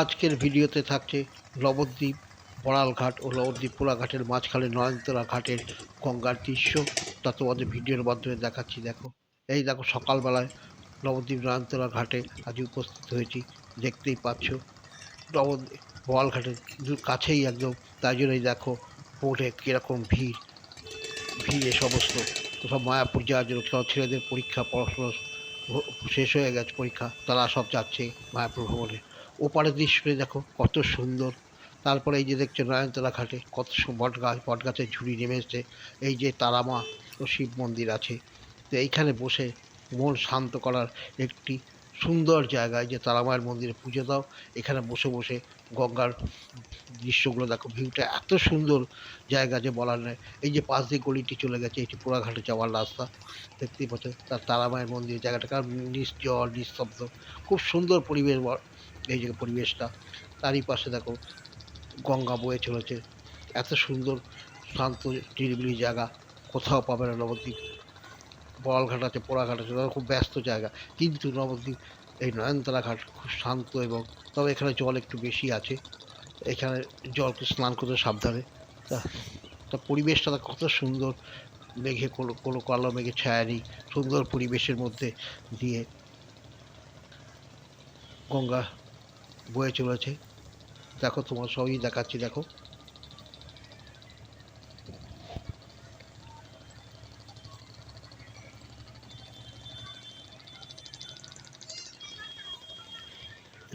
আজকের ভিডিওতে থাকছে নবদ্বীপ, বড়ালঘাট ও নবদ্বীপ পোড়াঘাটের মাঝখানে নয়নতলা ঘাটের গঙ্গার দৃশ্য। তা তোমাদের ভিডিওর মাধ্যমে দেখাচ্ছি, দেখো। এই দেখো, সকালবেলায় নবদ্বীপ নয়নতলা ঘাটে আজ উপস্থিত হয়েছি, দেখতেই পাচ্ছ। নবদ্বীপ বড়ালঘাটের কাছেই একদম, তাই জন্যই দেখো, বোটে কীরকম ভিড়। ভিড় এ সমস্ত। সব মায়াপুর যাওয়ার জন্য সব ছেলেদের পরীক্ষা, পড়াশোনা শেষ হয়ে গেছে পরীক্ষা, তারা সব যাচ্ছে মায়াপুর ভ্রমণে। ওপারের দৃশ্যটা দেখো, কত সুন্দর। তারপরে এই যে দেখছ নয়নতলা ঘাটে, কত বট গাছ বট গাছের ঝুড়ি নেমে এই যে তারামা ও শিব মন্দির আছে। তো এইখানে বসে মন শান্ত করার একটি সুন্দর জায়গায় যে তারামায়ের মন্দিরে পুজো দাও। এখানে বসে বসে গঙ্গার দৃশ্যগুলো দেখো। ভিউটা এত সুন্দর জায়গা যে বলার নেই এই যে পাশ দিয়ে গলিটি চলে গেছে এটি পোড়াঘাটে যাওয়ার রাস্তা। দেখতেই পাচ্ছ, তার তারামায়ের মন্দির জায়গাটা। কারণ নিশ্চল নিস্তব্ধ খুব সুন্দর পরিবেশ এই যে পরিবেশটা, তারই পাশে দেখো গঙ্গা বয়ে চলেছে। এত সুন্দর, শান্ত, নিরিবিলি জায়গা, কোথাও পাবে না নবদ্বীপ। বড়ালঘাট আছে, পোড়াঘাট আছে খুব ব্যস্ত জায়গা। কিন্তু নবদ্বীপ, এই নয়নতলা ঘাট খুব শান্ত এবং, তবে এখানে জল একটু বেশি আছে। এখানে জলকে স্নান করতে সাবধানে। তা তা পরিবেশটা কত সুন্দর। মেঘে কোনো কোনো কালো মেঘে ছায়া নেই সুন্দর পরিবেশের মধ্যে দিয়ে গঙ্গা বয়ে চলেছে। দেখো, তোমার সবই দেখাচ্ছি, দেখো।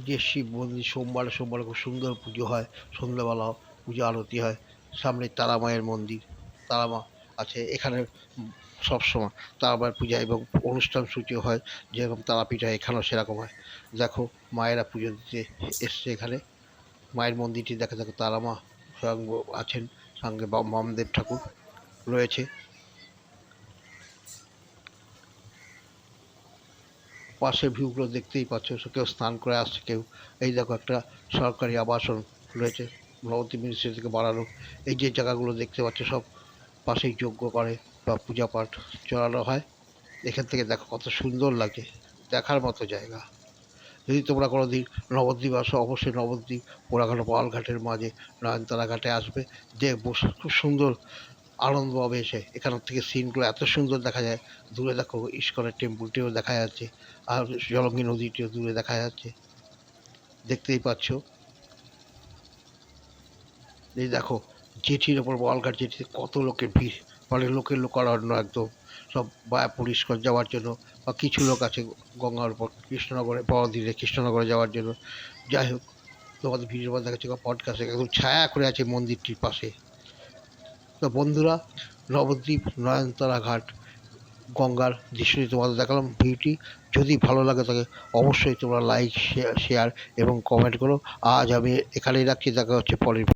যে শিব মন্দির, সোমবার সোমবার খুব সুন্দর পুজো হয়। সন্ধ্যাবেলাও পুজো আরতি হয়। সামনে তারা মায়ের মন্দির তারা মা আছে এখানে সবসময় তারা মায়ের পূজা এবং অনুষ্ঠান সূচি হয়, যেরকম তারাপীঠ হয়, এখানেও সেরকম হয়। দেখো, মায়েরা পুজো দিতে এসছে এখানে। মায়ের মন্দিরটি দেখা, দেখো, তারা মা স্বয়ং আছেন, সঙ্গে বামদেব ঠাকুর রয়েছে। পাশে ভিউগুলো দেখতেই পাচ্ছ, কেউ স্নান করে আসছে, কেউ, এই দেখো একটা সরকারি আবাসন রয়েছে। নবদ্বীপ মিনিস্ট্রি থেকে বাড়ানো। এই যে জায়গাগুলো দেখতে পাচ্ছ, সব পাশেই যজ্ঞ করে বা পূজা পাঠ চলানো হয়। এখান থেকে দেখো কত সুন্দর লাগে, দেখার মতো জায়গা। যদি তোমরা কোনো দিন নবদ্বীপ আসো, অবশ্যই নবদ্বীপ পোড়াঘাট পালঘাটের মাঝে, নয়নতারা ঘাটে আসবে। দেখব খুব সুন্দর আনন্দ পাবে এসে এখান থেকে সিনগুলো এত সুন্দর দেখা যায়। দূরে দেখো ইস্কনের টেম্পলটিও দেখা যাচ্ছে আর জলঙ্গি নদীটিও দূরে দেখা যাচ্ছে। দেখতেই পাচ্ছ? এই দেখো জেঠির ওপর, বলঘাট জেঠিতে কত লোকের ভিড়। মানে লোকের লোকারণ্য একদম। সব মায়াপুর ইস্কন যাওয়ার জন্য বা কিছু লোক আছে গঙ্গার উপর, কৃষ্ণনগরে, বড়দিনে কৃষ্ণনগরে যাওয়ার জন্য। যাই হোক, তোমাদের ভিডিওর মধ্যে দেখাচ্ছে পডকাস্টে একদম ছায়া করে আছে মন্দিরটির পাশে। তো বন্ধুরা, নবদ্বীপ, নয়নতারা ঘাট, গঙ্গার দৃশ্যটি তোমাদের দেখালাম ভিউটি। যদি ভালো লাগে তাকে অবশ্যই তোমরা লাইক শেয়ার এবং কমেন্ট করো। আজ আমি এখানেই রাখছি। দেখা হচ্ছে পরের